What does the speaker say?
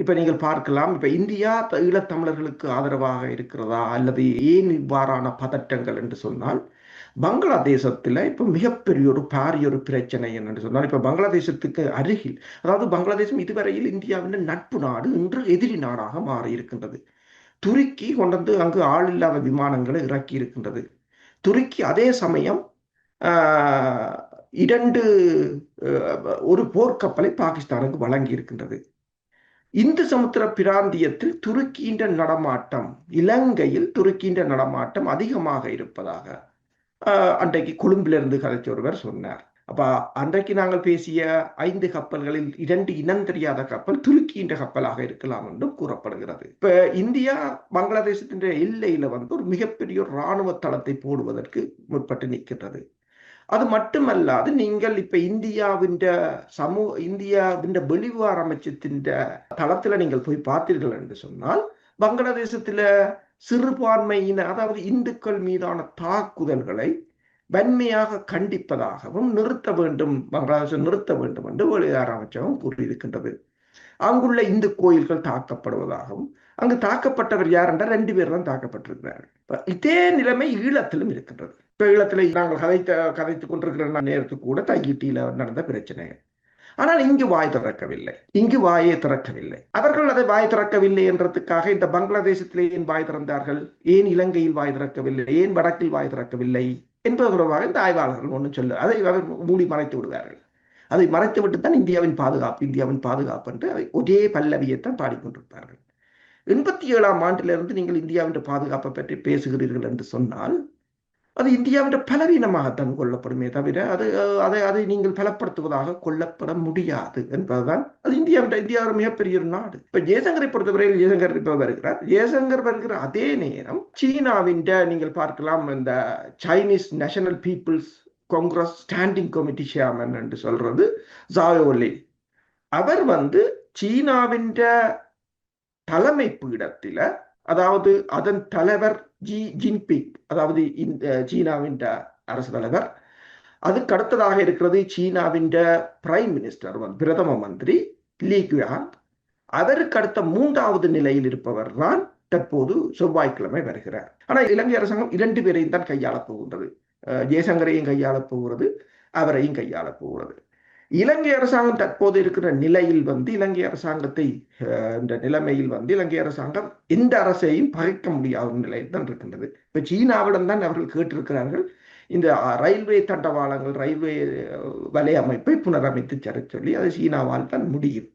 இப்போ நீங்கள் பார்க்கலாம் இப்போ இந்தியா ஈழத்தமிழர்களுக்கு ஆதரவாக இருக்கிறதா? அல்லது ஏன் இவ்வாறான பதட்டங்கள் என்று சொன்னால் பங்களாதேசத்தில் இப்போ மிகப்பெரிய ஒரு பாரிய ஒரு பிரச்சனை என்னென்று சொன்னால் இப்போ பங்களாதேசத்துக்கு அருகில் அதாவது பங்களாதேசம் இதுவரையில் இந்தியாவின் நட்பு நாடு இன்று எதிரி நாடாக மாறி இருக்கின்றது துருக்கி கொண்டு வந்து அங்கு ஆள் இல்லாத விமானங்களை இறக்கி இருக்கின்றது துருக்கி அதே சமயம் இரண்டு ஒரு போர்க்கப்பலை பாகிஸ்தானுக்கு வழங்கி இருக்கின்றது இந்து சமுத்திர பிராந்தியத்தில் துருக்கின்ற நடமாட்டம் இலங்கையில் துருக்கின்ற நடமாட்டம் அதிகமாக இருப்பதாக அன்றைக்கு கொழும்பிலிருந்து கதைச்ச ஒருவர் சொன்னார். அப்ப அன்றைக்கு நாங்கள் பேசிய ஐந்து கப்பல்களில் இரண்டு இனம் தெரியாத கப்பல் துருக்கின்ற கப்பலாக இருக்கலாம் என்றும் கூறப்படுகிறது. இப்ப இந்தியா பங்களாதேசத்தின் எல்லையில வந்து ஒரு மிகப்பெரிய ஒரு இராணுவ தளத்தை போடுவதற்கு முற்பட்டு நிற்கின்றது. அது மட்டுமல்லாது நீங்கள் இப்ப இந்தியாவின் சமூக இந்தியாவின் வெளிவார அமைச்சத்தின் தளத்துல நீங்கள் போய் பார்த்தீர்கள் என்று சொன்னால் பங்களாதேசத்துல சிறுபான்மையின அதாவது இந்துக்கள் மீதான தாக்குதல்களை வன்மையாக கண்டிப்பதாகவும் நிறுத்த வேண்டும் பங்களாதேஷ் நிறுத்த வேண்டும் என்று வெளிவார அமைச்சகம் கூறியிருக்கின்றது. அங்குள்ள இந்து கோயில்கள் தாக்கப்படுவதாகவும் அங்கு தாக்கப்பட்டவர் யார் என்றால் ரெண்டு பேர் தான் தாக்கப்பட்டிருக்கிறார்கள். இதே நிலைமை ஈழத்திலும் இருக்கின்றது. ஈழத்தில் நாங்கள் கதைத்த கதைத்துக் கொண்டிருக்கிற நேரத்துக்கு கூட தையிட்டியில நடந்த பிரச்சனை ஆனால் இங்கு வாய் திறக்கவில்லை. இங்கு வாயை திறக்கவில்லை. அவர்கள் அதை வாய் திறக்கவில்லை என்றதுக்காக இந்த பங்களாதேசத்திலே ஏன் வாய் திறந்தார்கள்? ஏன் இலங்கையில் வாய் திறக்கவில்லை? ஏன் வடக்கில் வாய் திறக்கவில்லை? என்பது தொடர்பாக இந்த ஆய்வாளர்கள் ஒன்றும் சொல்ல அதை அவர் மூடி மறைத்து விடுவார்கள். அதை மறைத்து விட்டு தான் இந்தியாவின் பாதுகாப்பு இந்தியாவின் பாதுகாப்பு என்று அதை ஒரே பல்லவியைத்தான் பாடிக்கொண்டிருப்பார்கள். எண்பத்தி ஏழாம் ஆண்டிலிருந்து நீங்கள் இந்தியாவின் பாதுகாப்பை பற்றி பேசுகிறீர்கள் என்று சொன்னால் அது இந்தியாவின் பலவீனமாகத்தான் கொல்லப்படுமே தவிர அது அதை அதை நீங்கள் பலப்படுத்துவதாக கொல்லப்பட முடியாது என்பதுதான். அது இந்தியாவின் இந்தியா ஒரு மிகப்பெரிய ஒரு நாடு. இப்ப ஜெயசங்கரை பொறுத்தவரையில் ஜெயசங்கர் இப்ப வருகிறார். ஜெயசங்கர் வருகிற அதே நேரம் சீனாவின் நீங்கள் பார்க்கலாம் இந்த Chinese national people's congress standing committee chairman என்று சொல்றது ஜாயோலி அவர் வந்து சீனாவின் தலைமை பீடத்தில அதாவது அதன் தலைவர் ஜி ஜின்பிங் அதாவது இந்த சீனாவின் அரசு தலைவர். அதுக்கு அடுத்ததாக இருக்கிறது சீனாவின் பிரைம் மினிஸ்டர் பிரதம மந்திரி லீ குயாங் அதற்கு அடுத்த மூன்றாவது நிலையில் இருப்பவர் தான் தற்போது செவ்வாய்க்கிழமை வருகிறார். ஆனால் இலங்கை அரசாங்கம் இரண்டு பேரையும் தான் கையாளப் போகின்றது. ஜெயசங்கரையும் கையாளப் போகிறது அவரையும் கையாளப் போகிறது. இலங்கை அரசாங்கம் தற்போது இருக்கிற நிலையில் வந்து இலங்கை அரசாங்கத்தை இந்த நிலைமையில் வந்து இலங்கை அரசாங்கம் எந்த அரசையும் பகைக்க முடியாத நிலையில் தான் இருக்கின்றது. இப்ப சீனாவிடம் தான் அவர்கள் கேட்டிருக்கிறார்கள். இந்த ரயில்வே தண்டவாளங்கள் ரயில்வே வலை அமைப்பை புனரமைத்து தர சொல்லி அது சீனாவால் தான் முடியும்.